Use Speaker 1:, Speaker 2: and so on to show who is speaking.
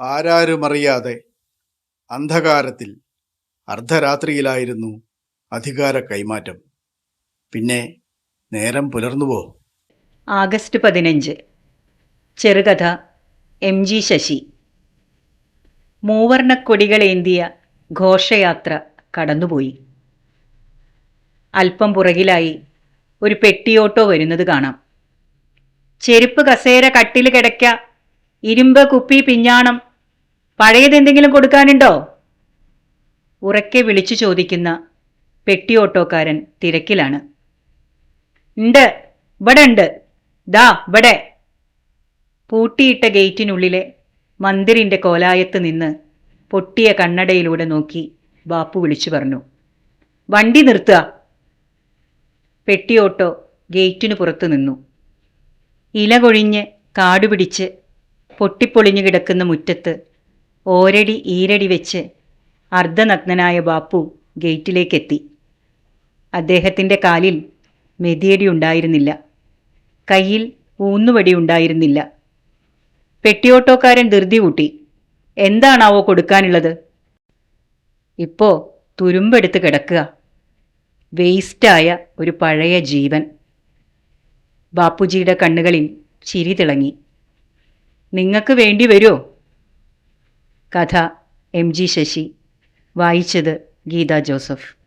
Speaker 1: ആരാരുമറിയാതെ അന്ധകാരത്തിൽ അർദ്ധരാത്രിയിലായിരുന്നു അധികാര കൈമാറ്റം. പിന്നെ നേരം പുലർന്നുവോ?
Speaker 2: ആഗസ്റ്റ് പതിനഞ്ച്. ചെറുകഥ എം ജി ശശി. മൂവർണക്കൊടികളേന്തിയ ഘോഷയാത്ര കടന്നുപോയി. അല്പം പുറകിലായി ഒരു പെട്ടിയോട്ടോ വരുന്നത് കാണാം. ചെരുപ്പ് കസേര കട്ടിൽ കിടക്ക ഇരുമ്പ് കുപ്പി പിഞ്ഞാണം. പഴയതെന്തെങ്കിലും കൊടുക്കാനുണ്ടോ? ഉറക്കെ വിളിച്ചു ചോദിക്കുന്ന പെട്ടി ഓട്ടോക്കാരൻ തിരക്കിലാണ്. ഉണ്ട് ഇവിടെ ഉണ്ട്. ദാ ഇവിടെ. പൂട്ടിയിട്ട ഗേറ്റിനുള്ളിലെ മന്ദിരിന്റെ കോലായത്ത് നിന്ന് പൊട്ടിയ കണ്ണടയിലൂടെ നോക്കി ബാപ്പു വിളിച്ചു പറഞ്ഞു വണ്ടി നിർത്തുക. പെട്ടിയോട്ടോ ഗേറ്റിനു പുറത്തു നിന്നു. ഇല കൊഴിഞ്ഞ് കാടുപിടിച്ച് പൊട്ടിപ്പൊളിഞ്ഞു കിടക്കുന്ന മുറ്റത്ത് ഓരടി ഈരടി വെച്ച് അർദ്ധനഗ്നനായ ബാപ്പു ഗേറ്റിലേക്കെത്തി. അദ്ദേഹത്തിന്റെ കാലിൽ മെതിയടി ഉണ്ടായിരുന്നില്ല. കയ്യിൽ ഊന്നുവടി ഉണ്ടായിരുന്നില്ല. പെട്ടിയോട്ടോക്കാരൻ ധൃതി കൂട്ടി എന്താണാവോ കൊടുക്കാനുള്ളത്? ഇപ്പോ തുരുമ്പെടുത്ത് കിടക്കുക. വേസ്റ്റായ ഒരു പഴയ ജീവൻ. ബാപ്പുജിയുടെ കണ്ണുകളിൽ ചിരി തിളങ്ങി. നിങ്ങൾക്ക് വേണ്ടി വരുമോ കഥ എം ജി ശശി. വായിച്ചത് ഗീത ജോസഫ്.